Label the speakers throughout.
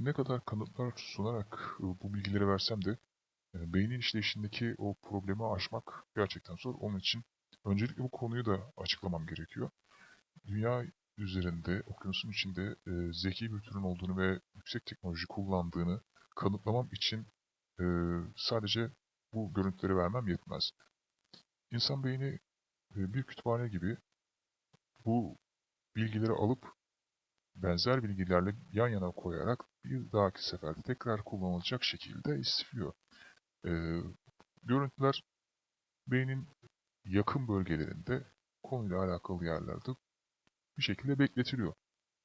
Speaker 1: Ne kadar kanıtlar sunarak e, bu bilgileri versem de e, beynin işleyişindeki o problemi aşmak gerçekten zor. Onun için öncelikle bu konuyu da açıklamam gerekiyor. Dünya üzerinde, okyanusun içinde e, zeki bir türün olduğunu ve yüksek teknoloji kullandığını kanıtlamam için e, sadece bu görüntüleri vermem yetmez. İnsan beyni e, bir kütüphane gibi bu bilgileri alıp benzer bilgilerle yan yana koyarak bir dahaki seferde tekrar kullanılacak şekilde istifliyor. Ee, görüntüler beynin yakın bölgelerinde konuyla alakalı yerlerde bir şekilde bekletiliyor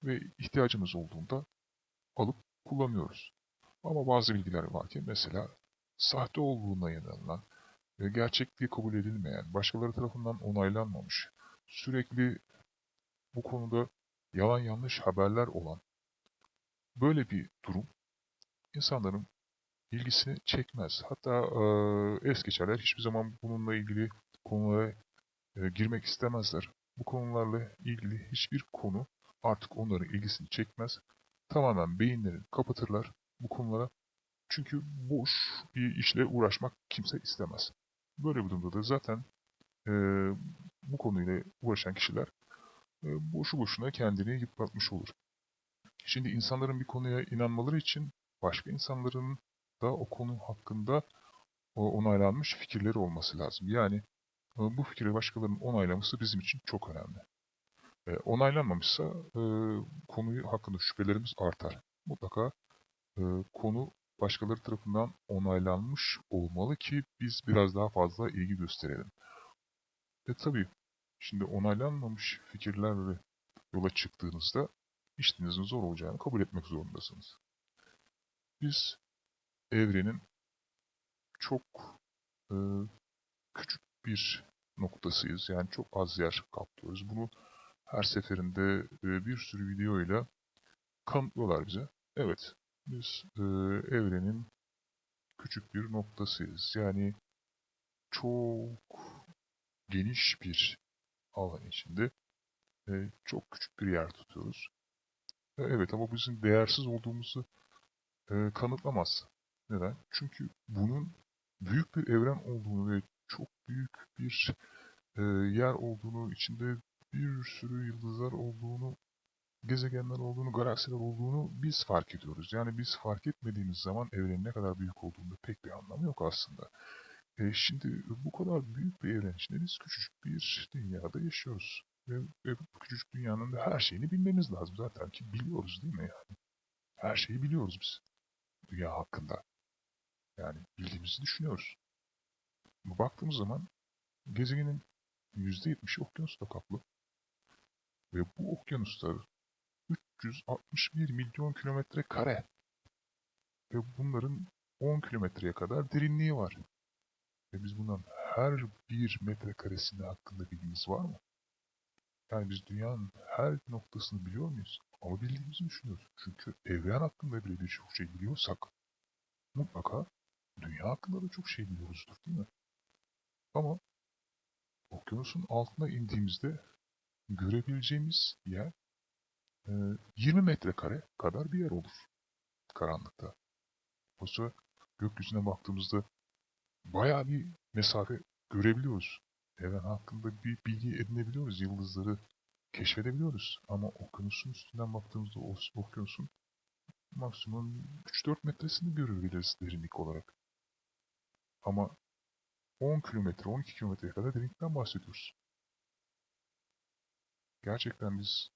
Speaker 1: ve ihtiyacımız olduğunda alıp kullanıyoruz. Ama bazı bilgiler var ki mesela sahte olduğuna inanılan ve gerçekliği kabul edilmeyen, başkaları tarafından onaylanmamış, sürekli bu konuda yalan yanlış haberler olan böyle bir durum insanların ilgisini çekmez. Hatta eee, es geçerler. Hiçbir zaman bununla ilgili konulara e, girmek istemezler. Bu konularla ilgili hiçbir konu artık onların ilgisini çekmez. Tamamen beyinlerini kapatırlar bu konulara. Çünkü boş bir işle uğraşmak kimse istemez. Böyle bir durumda da zaten eee, bu konuyla uğraşan kişiler e, boşu boşuna kendini yıpratmış olur. Şimdi insanların bir konuya inanmaları için başka insanların da o konu hakkında onaylanmış fikirleri olması lazım. Yani e, bu fikri başkalarının onaylaması bizim için çok önemli. E, onaylanmamışsa e, konuyu hakkında şüphelerimiz artar. Mutlaka e, konu başkaları tarafından onaylanmış olmalı ki biz biraz daha fazla ilgi gösterelim. E tabii Şimdi onaylanmamış fikirlerle yola çıktığınızda işinizin zor olacağını kabul etmek zorundasınız. Biz evrenin çok e, küçük bir noktasıyız. Yani çok az yer kaplıyoruz. Bunu her seferinde e, bir sürü videoyla kanıtlıyorlar bize. Evet, biz e, evrenin küçük bir noktasıyız. Yani çok geniş bir alan içinde e, çok küçük bir yer tutuyoruz. E, evet ama bizim değersiz olduğumuzu e, kanıtlamaz. Neden? Çünkü bunun büyük bir evren olduğunu ve çok büyük bir e, yer olduğunu, içinde bir sürü yıldızlar olduğunu, gezegenler olduğunu, galaksiler olduğunu biz fark ediyoruz. Yani biz fark etmediğimiz zaman evrenin ne kadar büyük olduğunda pek bir anlamı yok aslında. E, şimdi bu kadar büyük bir evren içinde biz küçücük bir dünyada yaşıyoruz. Ve, ve bu küçücük dünyanın da her şeyini bilmemiz lazım zaten ki biliyoruz değil mi yani? Her şeyi biliyoruz biz dünya hakkında. Yani bildiğimizi düşünüyoruz. Ama baktığımız zaman gezegenin %70'i okyanusla kaplı. Ve bu okyanuslar 361 milyon kilometre kare. Ve bunların 10 kilometreye kadar derinliği var. Ve biz bundan her bir metrekaresinde hakkında bilgimiz var mı? Yani biz dünyanın her noktasını biliyor muyuz? Ama bildiğimizi düşünüyoruz. Çünkü evren hakkında bile birçok şey biliyorsak mutlaka dünya hakkında da çok şey biliyoruzdur değil mi? Ama okyanusun altına indiğimizde görebileceğimiz yer e, 20 metrekare kadar bir yer olur karanlıkta. Oysa gökyüzüne baktığımızda bayağı bir mesafe görebiliyoruz. Evren hakkında bir bilgi edinebiliyoruz. Yıldızları keşfedebiliyoruz. Ama okyanusun üstünden baktığımızda o okyanusun maksimum 3-4 metresini görebiliriz derinlik olarak. Ama 10 kilometre, 12 kilometreye kadar derinlikten bahsediyoruz. Gerçekten biz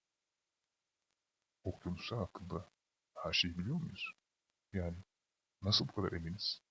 Speaker 1: okyanuslar hakkında her şeyi biliyor muyuz? Yani nasıl bu kadar eminiz?